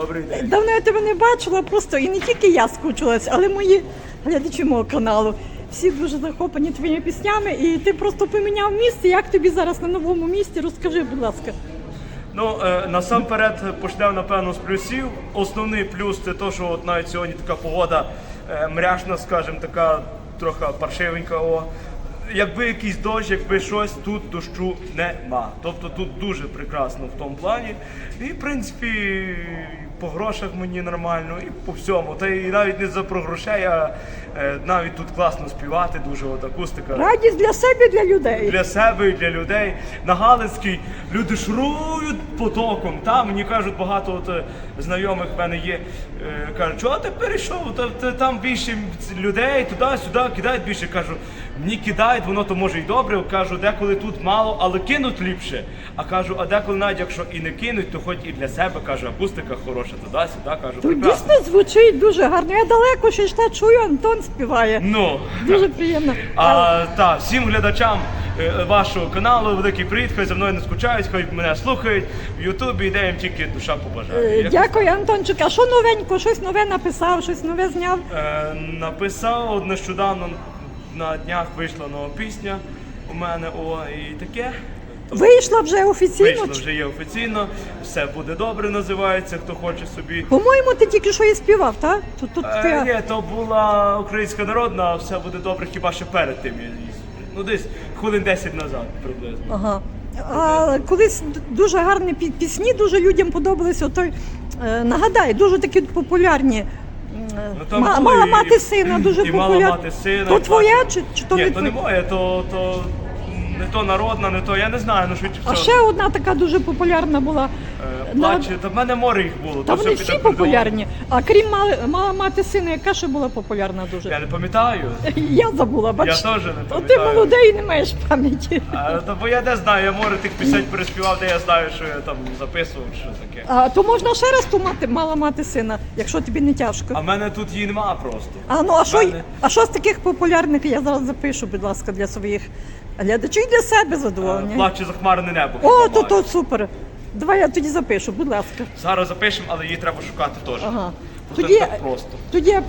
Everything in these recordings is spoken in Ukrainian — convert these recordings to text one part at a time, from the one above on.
Добрий день. Давно я тебе не бачила, просто і не тільки я скучилась, але мої глядачі мого каналу. Всі дуже захоплені твоїми піснями, і ти просто поміняв місце. Як тобі зараз на новому місці? Розкажи, будь ласка. Ну е, насамперед почнемо напевно з плюсів. Основний плюс це те, що от навіть сьогодні така погода е, мряшна, скажімо, така трохи паршивенька. О. Якби якийсь дощ, якби щось, тут дощу нема. Тобто тут дуже прекрасно в тому плані. І в принципі по грошах мені нормально, і по всьому. Та і навіть не за про грошей, а е, навіть тут класно співати, дуже от акустика. Радість для себе, і для людей. для себе і для людей. На Галицькій люди шурують потоком. Та мені кажуть, багато от, е, знайомих в мене є. е, Кажуть, чого ти перейшов? Та, та, там більше людей, туди-сюди кидають більше. Кажу, мені кидають, воно то може й добре. Кажу, деколи тут мало, але кинуть ліпше. А кажу, а деколи навіть якщо і не кинуть, то хоч і для себе кажу, акустика хороша, туди-сюди. Кажу, Тут прекрасно. дійсно звучить дуже гарно. Я далеко ще ж та чую, Антон співає. Ну. Дуже приємно. А, та, всім глядачам е, вашого каналу великий привіт, хай за мною не скучають, хай мене слухають в Ютубі, де їм тільки душа побажає. Е, Дякую, Антончик. А що новенько? Щось нове написав, щось нове зняв. Е, написав нещодавно на днях вийшла нова пісня у мене, о, і таке. Вийшла вже офіційно. Вийшло вже є офіційно, все буде добре, називається, хто хоче собі. По-моєму, ти тільки що і співав, так? Тут, тут Е, ні, то була українська народна, а все буде добре хіба що перед тим. Ну десь хвилин 10 назад приблизно. Ага. А колись дуже гарні пі- пісні, дуже людям подобалися. Отой, е, нагадай, дуже такі популярні. Ну, там Ма- мала і- мати сина, дуже і мала популярна. мати сина. То і твоя чи, чи то Ні, не то не моя, то, то не то народна, не то, я не знаю, ну швидше А ще одна така дуже популярна була. Е, Плаче, та в мене море їх було. Та то вони всі популярні. А крім мали, мала мати сина, яка ще була популярна Я дуже. не пам'ятаю. Я забула, бач. Я теж не То ти пам'ятаю. молодий і не маєш пам'яті. А, та, бо я не знаю, я море тих пісень переспівав, де я знаю, що я там записував, що таке. А то можна ще раз ту мати, мала мати сина, якщо тобі не тяжко. А в мене тут її нема просто. А ну а що, мене- а що з таких популярних я зараз запишу, будь ласка, для своїх глядачів і для себе задоволення. Плаче захмарене небо. О, то, то супер. Давай я тоді запишу, будь ласка. Зараз запишемо, але її треба шукати теж. Ага. Бо це Тоді, так просто. тоді я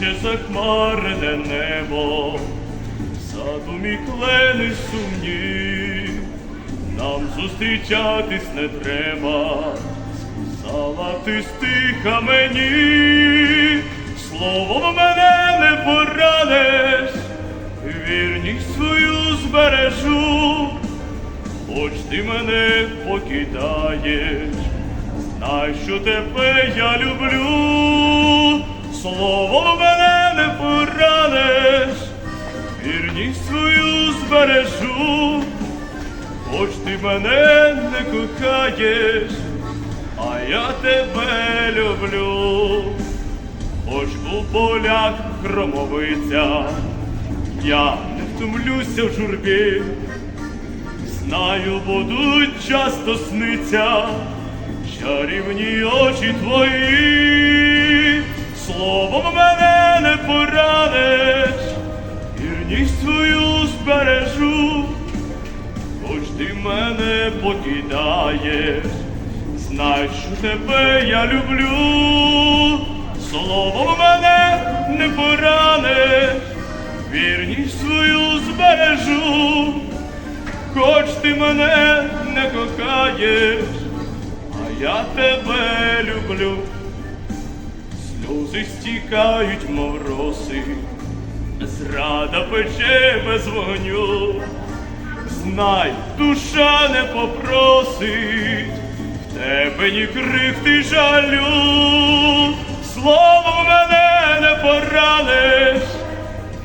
Плаче захмарене небо, задумі клени сумні, нам зустрічатись не треба, сказала ти стиха мені, словом мене не поранеш, вірність свою збережу, хоч ти мене покидаєш. Знай, що тебе я люблю, словом мене не поранеш, вірність свою збережу, хоч ти мене не кохаєш, а я тебе люблю, хоч у полях громовиця, я не втомлюся в журбі. Знаю, будуть часто сниться чарівні очі твої, словом мене не поранеш, вірність свою збережу, хоч ти мене покидаєш, знай, що тебе я люблю, словом мене не поранеш, вірність свою збережу. Хоч ти мене не кохаєш, а я тебе люблю. Сльози стікають, мов роси, зрада пече без вогню. Знай, душа не попросить, в тебе ні крихти жалю, словом мене не поранеш,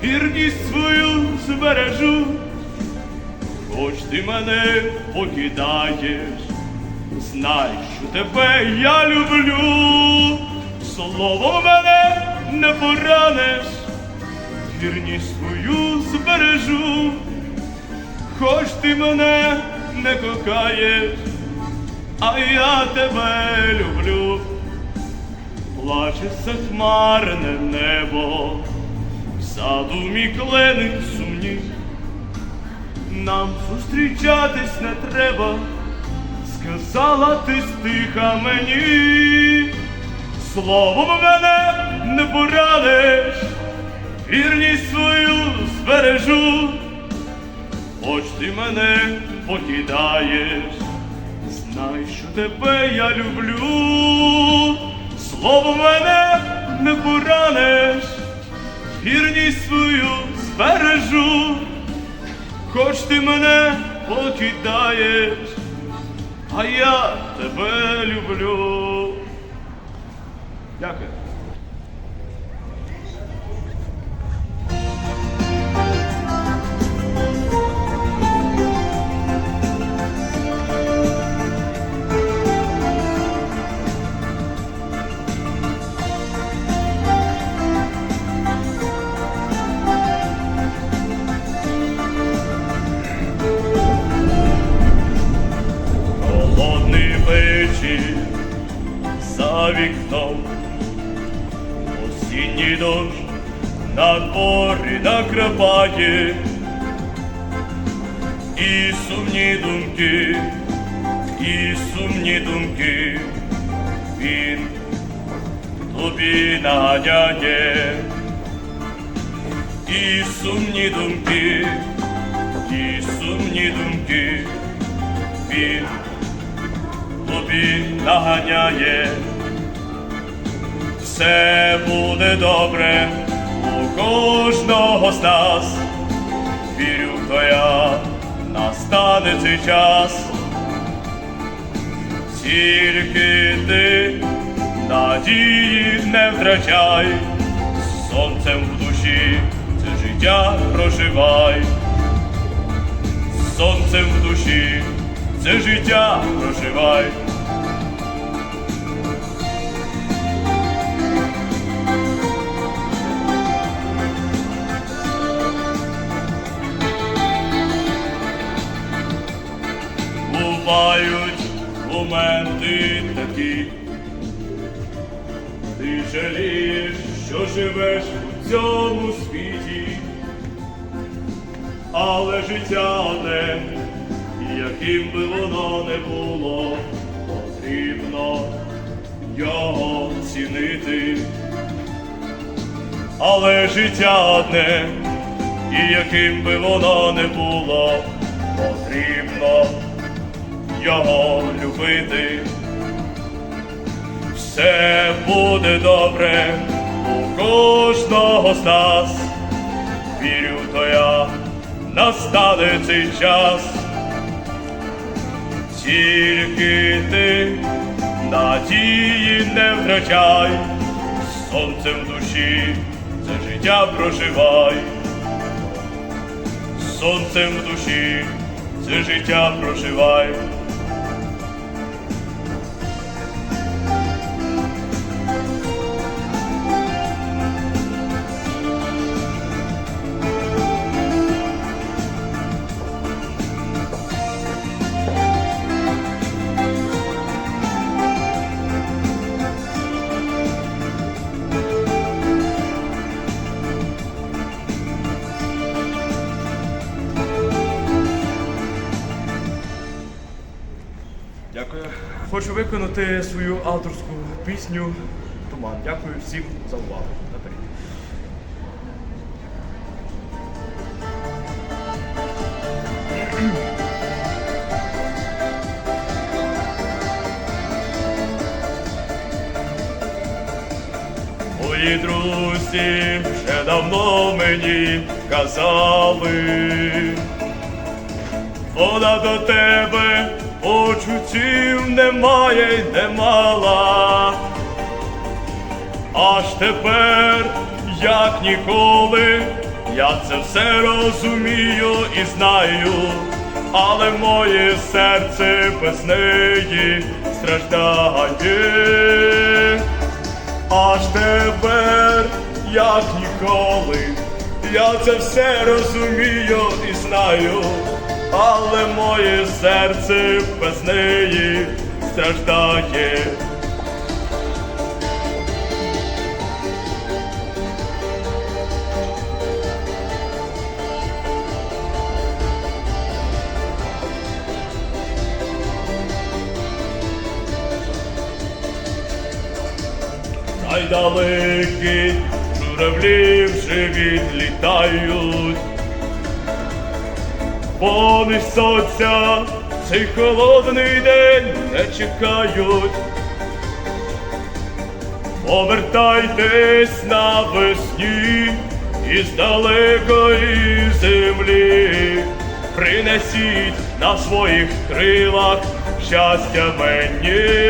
вірність свою збережу. Хоч ти мене покидаєш, знай, що тебе я люблю, Словом мене не пораниш, вірність свою збережу, хоч ти мене не кохаєш, а я тебе люблю. Плаче захмарне небо, в задумі клени сумні. Нам зустрічатись не треба, сказала ти стиха мені. Словом мене не порадиш, вірність свою збережу, хоч ти мене покидаєш, знай, що тебе я люблю. Словом мене не пораниш, вірність свою збережу, хоч ти мене покидаєш, а я тебе люблю. Дякую. Накрапає, і сумні думки, і сумні думки він тобі наганяє, і сумні думки, і сумні думки він тобі наганяє. Все буде добре у кожного з нас. Вірю, то я настане цей час. Тільки ти надії не втрачай, сонцем в душі це життя проживай сонцем в душі, це життя проживай. Моменти такі, ти жалієш, що живеш у цьому світі але життя одне, яким би воно не було, потрібно його цінити. Але життя одне, і яким би воно не було, потрібно його любити. Все буде добре у кожного з нас. Вірю, то я настане цей час. Тільки ти надії не втрачай, сонцем в душі це життя проживай, сонцем в душі це життя проживай. Виконати свою авторську пісню Туман. Дякую всім за увагу. Мої друзі вже давно мені казали. Вона до тебе почуттів немає й не мала. Аж тепер, як ніколи, я це все розумію і знаю, але моє серце без неї страждає. аж тепер, як ніколи. Я це все розумію і знаю, але моє серце без неї страждає. Найдалекі журавлі вже відлітають, вони сонця цей холодний день не чекають. Повертайтесь навесні із далекої землі, принесіть на своїх крилах щастя мені.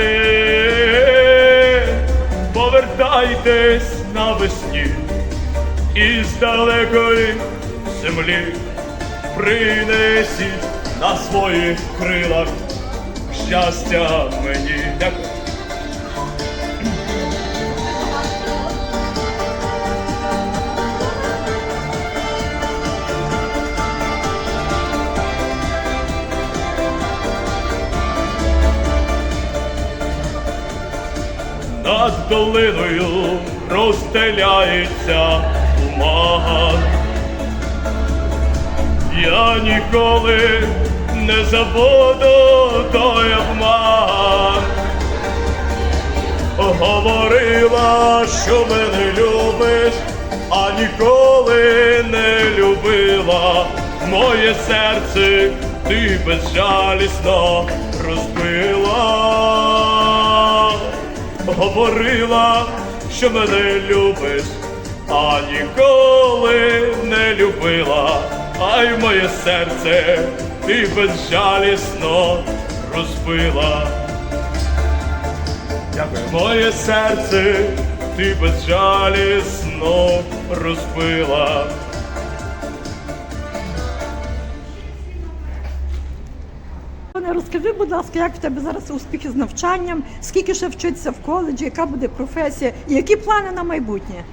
Повертайтесь навесні із далекої землі, принесіть на своїх крилах щастя мені. Над долиною розстеляється туман. Я ніколи не забуду той обман. Говорила, що мене любиш, а ніколи не любила. Моє серце ти безжалісно розбила говорила, що мене любиш, а ніколи не любила, ай моє серце ти безжалісно розбила. Дякую. Моє серце ти безжалісно розбила. Пане, розкажи, будь ласка, як в тебе зараз успіхи з навчанням, скільки ще вчиться в коледжі, яка буде професія і які плани на майбутнє?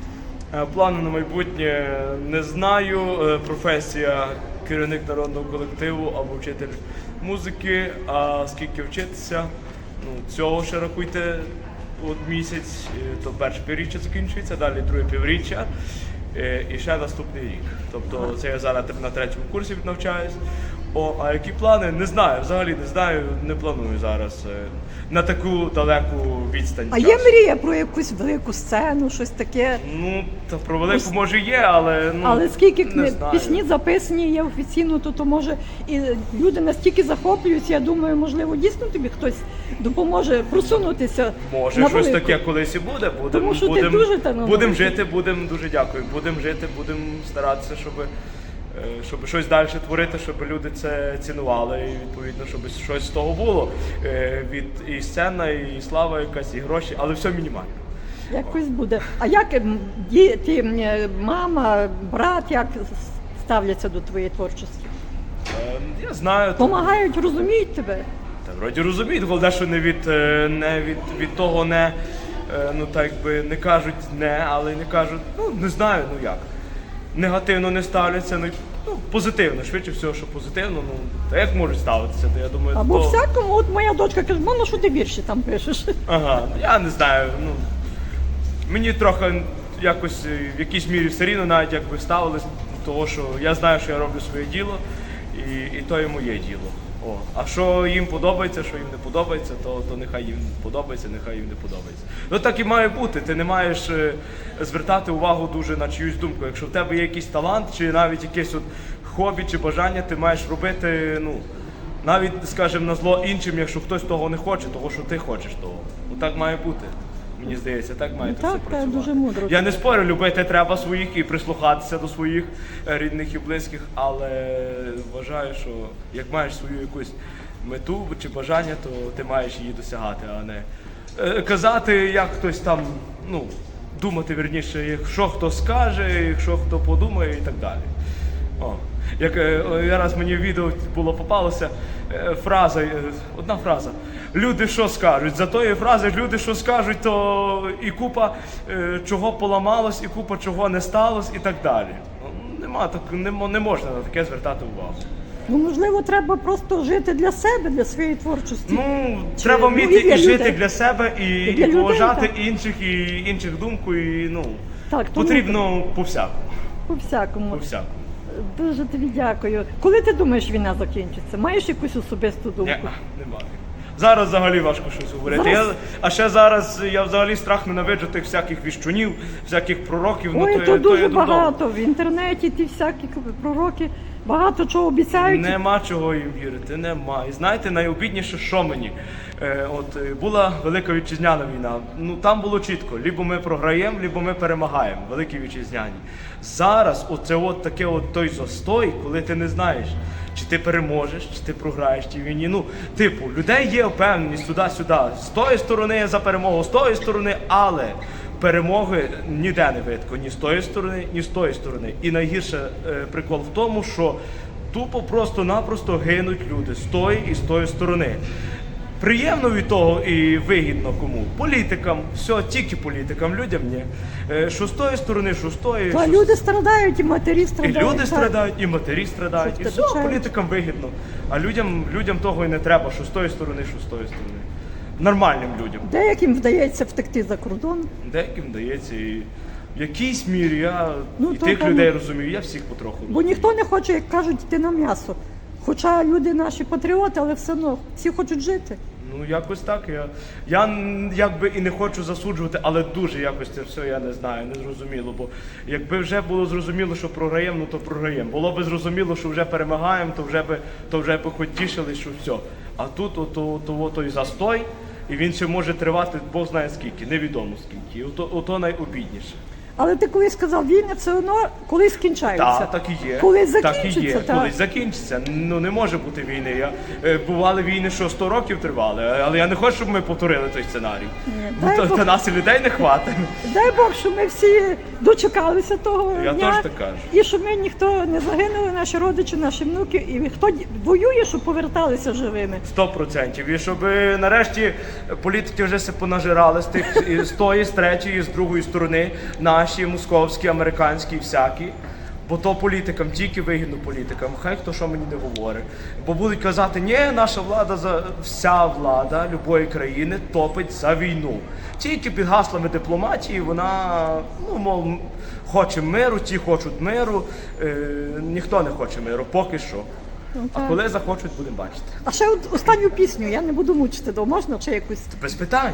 Е, Плани на майбутнє не знаю. Е, Професія керівник народного колективу або вчитель музики. А скільки вчитися? Ну, цього ще рахуйте от місяць, е, то перше півріччя закінчується, далі друге півріччя. І ще наступний рік. Тобто це я зараз на третьому курсі навчаюсь. О, а які плани? Не знаю. Взагалі не знаю, не планую зараз е, на таку далеку відстань. А є часу. мрія про якусь велику сцену, щось таке. Ну, та про велику може є, але ну Але скільки не знаю. пісні записані є офіційно, то, то може і люди настільки захоплюються. Я думаю, можливо, дійсно тобі хтось допоможе просунутися. Може, на щось велику. таке колись і буде. Будем, Тому що ти будем, дуже талановитий. будем жити, будемо дуже дякую. Будемо жити, будемо старатися, щоб, щоб щось далі творити, щоб люди це цінували. І відповідно, щоб щось з того було. Е, Від і сцена, і слава якась, і гроші, але все мінімально. Якось буде. А як ем, діти, е, мама, брат, як ставляться до твоєї творчості? Е, Я знаю, то- Помагають, розуміють тебе? Та вроді розуміють, головне, що не від, е, не від, від того не, е, ну так би не кажуть не, але не кажуть, ну не знаю, ну як. Негативно не ставляться, ну, ну позитивно, швидше всього, що позитивно, ну та як можуть ставитися, то я думаю, Або то... всякому, от моя дочка каже, мама, що ти вірші там пишеш? Ага, я не знаю, ну мені трохи якось е, в якійсь мірі все рівно навіть якби ставились, того що я знаю, що я роблю своє діло, і, і то і моє діло. О, а що їм подобається, що їм не подобається, то, то нехай їм подобається, нехай їм не подобається. Ну так і має бути. Ти не маєш е, звертати увагу дуже на чиюсь думку. Якщо в тебе є якийсь талант, чи навіть якесь от хобі чи бажання, ти маєш робити, ну. Навіть, скажімо, на зло іншим, якщо хтось того не хоче, того, що ти хочеш того. Отак має бути. Мені здається, так має Ну, так, все так, працювати. дуже мудро. Я не спорю, любити треба своїх і прислухатися до своїх е, рідних і близьких, але вважаю, що як маєш свою якусь мету чи бажання, то ти маєш її досягати, а не е, казати, як хтось там, ну, думати вірніше, якщо хто скаже, якщо хто подумає і так далі. О. Як е, я раз мені в відео було попалося е, фраза, е, одна фраза. Люди що скажуть? За тої фрази люди що скажуть, то і купа чого поламалось, і купа чого не сталося, і так далі. Ну, Нема так, не, не можна на таке звертати увагу. Ну, можливо, треба просто жити для себе, для своєї творчості. Ну, Чи- треба ну, і і жити людей. для себе, і, І і, для людей, поважати так. інших, і інших думку, і ну Так, потрібно по всякому. По всякому. По всякому. Дуже тобі дякую. Коли ти думаєш, війна закінчиться? Маєш якусь особисту думку? Ні, немає. Зараз взагалі важко щось говорити. Я, а ще зараз я взагалі страх ненавиджу тих всяких віщунів, всяких пророків. Ой, ну, то, я- дуже я додому. багато. В інтернеті ті всякі пророки багато чого обіцяють. Нема чого їм вірити, нема. І знаєте, найобідніше, що мені? Е, от е, була велика вітчизняна війна. Ну там було чітко: лібо ми програємо, лібо ми перемагаємо. Великі вітчизняні. Зараз оце от таке от той застой, коли ти не знаєш, чи ти переможеш, чи ти програєш тій війні. Ну, типу, людей є впевненість туди-сюди. З тої сторони я за перемогу, з тої сторони, але перемоги ніде не видко, ні з тої сторони, ні з тої сторони. І найгірше е, прикол в тому, що тупо просто-напросто гинуть люди з тої і з тої сторони. Приємно від того і вигідно кому? Політикам, все, тільки політикам, людям ні. Е, Що з тої сторони, що з тої. Та що люди страдають, і матері страдають. і люди страдають, і матері страдають, і все політикам вигідно. А людям, людям того і не треба, що з тої сторони, що з тої сторони. Нормальним людям. Деяким вдається втекти за кордон. Деяким дається і в якійсь мірі я Ну, і то тих там- людей розумію, я всіх потроху розумію. Бо ніхто не хоче, як кажуть, йти на м'ясо. Хоча люди наші патріоти, але все одно всі хочуть жити. Ну, якось так. Я, я якби і не хочу засуджувати, але дуже якось це все я не знаю, не зрозуміло. Бо якби вже було зрозуміло, що програємо, ну то програємо. Було би зрозуміло, що вже перемагаємо, то вже би то вже би хоч тішили, що все. А тут ото, ото, ото і застой, і він ще може тривати Бог знає скільки, невідомо скільки. Ото, ото найобідніше. Але ти колись сказав, війни все одно колись кінчаються. Так, так і є. Колись так і є. так. Колись закінчиться. Ну не може бути війни. Я, е, бували війни, що 100 років тривали, але я не хочу, щоб ми повторили той сценарій. Ні, Ну, дай то, Бог. то нас і людей не хватить. Дай Бог, що ми всі дочекалися того Я дня. теж так кажу. І щоб ми ніхто не загинули, наші родичі, наші внуки, і хто воює, щоб поверталися живими. Сто процентів. І щоб е, нарешті політики вже се понажирали з тих з тої, з третьої, з другої сторони, наші, московські, американські, всякі. Бо то політикам, тільки вигідно політикам. Хай хто що мені не говорить. Бо будуть казати, ні, наша влада за вся влада любої країни топить за війну. Тільки під гаслами дипломатії вона, ну мов, хоче миру, ті хочуть миру. Е, ніхто не хоче миру, поки що. Ну, А так. коли захочуть, будемо бачити. А ще от останню пісню, я не буду мучити, до можна чи якусь. Без питань.